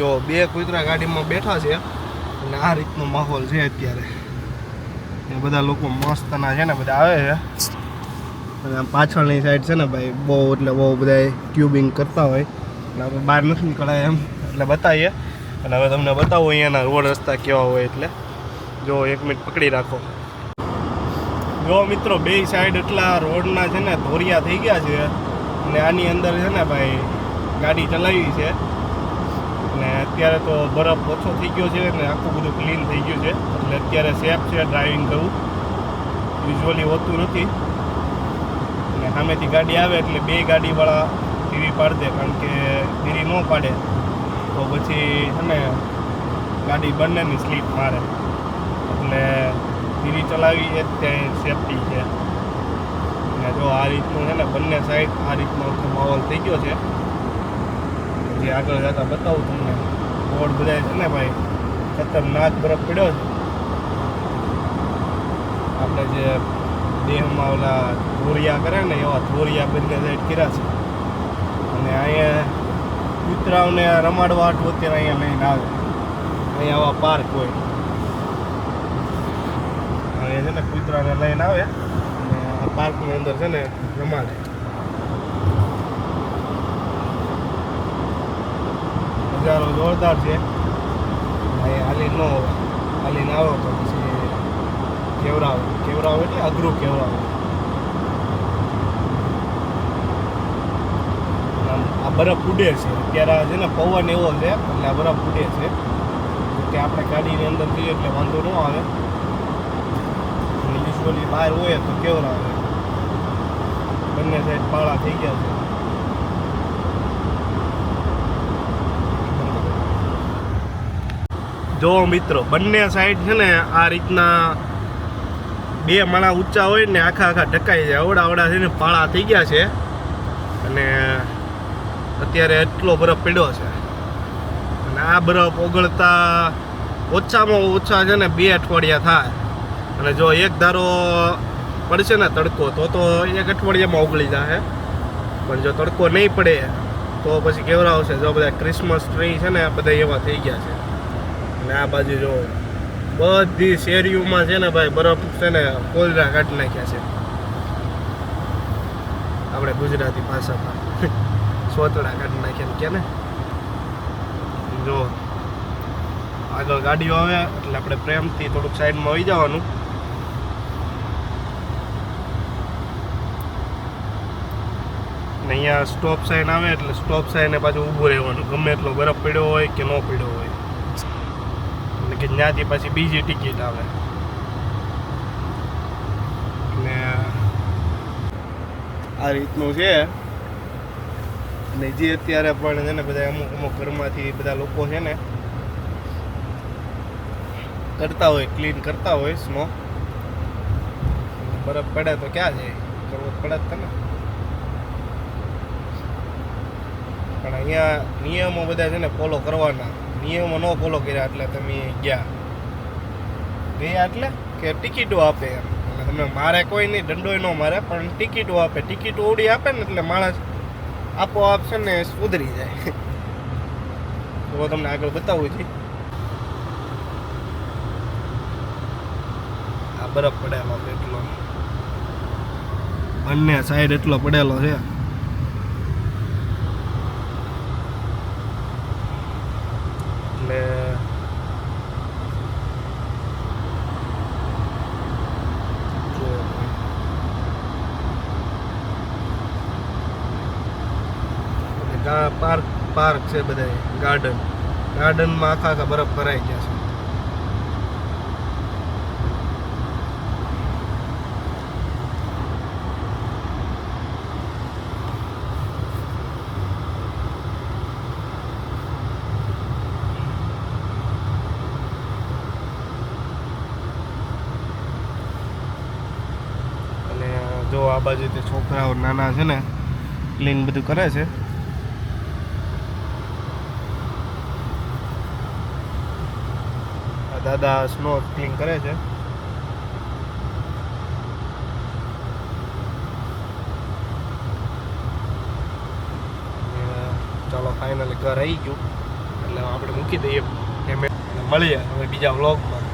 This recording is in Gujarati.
જો બે કૂતરા ગાડીમાં બેઠા છે, અને આ રીતનો માહોલ છે અત્યારે. એ બધા લોકો મસ્તના છે ને, બધા આવે છે. અને આમ પાછળની સાઈડ છે ને ભાઈ, બહુ એટલે બહુ બધા ટ્યુબિંગ કરતા હોય. એટલે આપણે બહાર નથી નીકળાય એમ, એટલે બતાવીએ. અને હવે તમને બતાવો અહીંયાના રોડ રસ્તા કેવા હોય એટલે. જો એક મિનિટ પકડી રાખો. જો મિત્રો, બે સાઈડ એટલા રોડના છે ને, ધોરિયા થઈ ગયા છે. અને આની અંદર છે ને ભાઈ, ગાડી ચલાવી છે. અને અત્યારે તો બરફ ઓછો થઈ ગયો છે ને આખું બધું ક્લીન થઈ ગયું છે. એટલે અત્યારે સેફ છે ડ્રાઇવિંગ કરવું. યુઝ્યુઅલી હોતું નથી. અને સામેથી ગાડી આવે એટલે બે ગાડીવાળા ધીરી પાડી દે, કારણ કે ધીરી ન પાડે. તો પછી છે ને ગાડી બંનેની સ્લીપ મારે. એટલે ધીરી ચલાવી એ જ ત્યાં સેફટી છે. અને જો આ રીતનું છે ને બંને સાઈડ આ રીતનો માહોલ થઈ ગયો છે. જે આગળ જતા બતાવું તમને. રોડ બધા છે ને ભાઈ? ખતરનાક બરફ પડ્યો છે. આપણે જે દેહમાં ઓલા ધોરિયા કરે ને એવા ધોરિયા બંને સાઈડ કર્યા છે. અને અહીંયા કૂતરાઓને રમાડવા હાટું અત્યારે અહીંયા લઈને આવે અહીંયા આવા પાર્ક હોય. અહીંયા છે ને કૂતરાને લઈને આવે. અને આ પાર્કની અંદર છે ને રમાડે. જોરદાર છે. હાલી ન હાલી ના આવો તો પછી કેવરાવ કેવરાવ એટલે અઘરું કેવરાવ. આ બરફ ઉડે છે. અત્યારે છે ને, પવન એવો છે, એટલે આ બરફ ઉડે છે. કે આપણે ગાડીની અંદર જઈએ એટલે વાંધો ન આવે. યુઝવલી બહાર હોય તો કેવરા આવે બંને સાઈડ પાળા થઈ ગયા છે. જો મિત્રો, બંને સાઈડ છે ને આ રીતના બે માળા ઊંચા હોય ને આખા આખા ઢકાઈ જાય. અવડા અવડા થઈને પાળા થઈ ગયા છે. અને અત્યારે એટલો બરફ પડ્યો છે. અને આ બરફ ઓગળતા ઓછામાં ઓછા છે ને બે અઠવાડિયા થાય. અને જો એક ધારો પડશે ને તડકો, તો તો એક અઠવાડિયામાં ઓગળી જાય પણ જો તડકો નહીં પડે, તો પછી કેવડાવશે? જો બધા ક્રિસમસ ટ્રી છે ને બધા એવા થઈ ગયા છે. અને આ બાજુ જો બધી શેરીઓમાં છે ને ભાઈ, બરફ છે ને, કોલરા કાઢી નાખ્યા છે. આપણે ગુજરાતી ભાષામાં સોતડા કાઢી નાખ્યા કે ને? જો, આગળ ગાડીઓ આવે, એટલે આપણે પ્રેમથી થોડુંક સાઈડમાં આવી જવાનું. ને અહીંયા સ્ટોપ સાઈન આવે, એટલે સ્ટોપ સાઈને પાછું ઊભું રહેવાનું. ગમે એટલો બરફ પડ્યો હોય કે ન પડ્યો હોય. કે ત્યાંથી પછી બીજી ટિકિટ આવે. ને આ રીતનું છે. ને જે અત્યારે પણ છે ને બધા અમુક અમુક ઘરમાંથી બધા લોકો છે ને કરતા હોય ક્લીન કરતા હોય સ્નો બરફ પડે તો ક્યાં જાય? કરવો પડે જ તને. પણ અહીંયા નિયમો બધા છે ને ફોલો કરવાના. નિયમો ન ફોલો કર્યા એટલે તમે ગયા. ગયા એટલે કે ટિકિટો આપે એમ. એટલે તમે મારે કોઈ નહીં, દંડોય ન મારે, પણ ટિકિટો આપે. ટિકિટો ઓડી આપે ને એટલે માણસ આપોઆપ છે ને સુધરી જાય. તો તમને આગળ બતાવું છું. આ બરફ પડેલો એટલો. બંને સાઈડ એટલો પડેલો છે એટલે જો ગા પાર્ક પાર્ક છે બધા ગાર્ડન. ગાર્ડનમાં આખા આખા બરફ ભરાઈ ગયા છે. જો આ બાજુ તે છોકરાઓ નાના છે ને ક્લીન બધું કરે છે. દાદા સ્નો ક્લીન કરે છે. ચાલો ફાઇનલી ઘર આવી ગયું. એટલે આપણે મૂકી દઈએ. મળીએ હવે બીજા વ્લોગમાં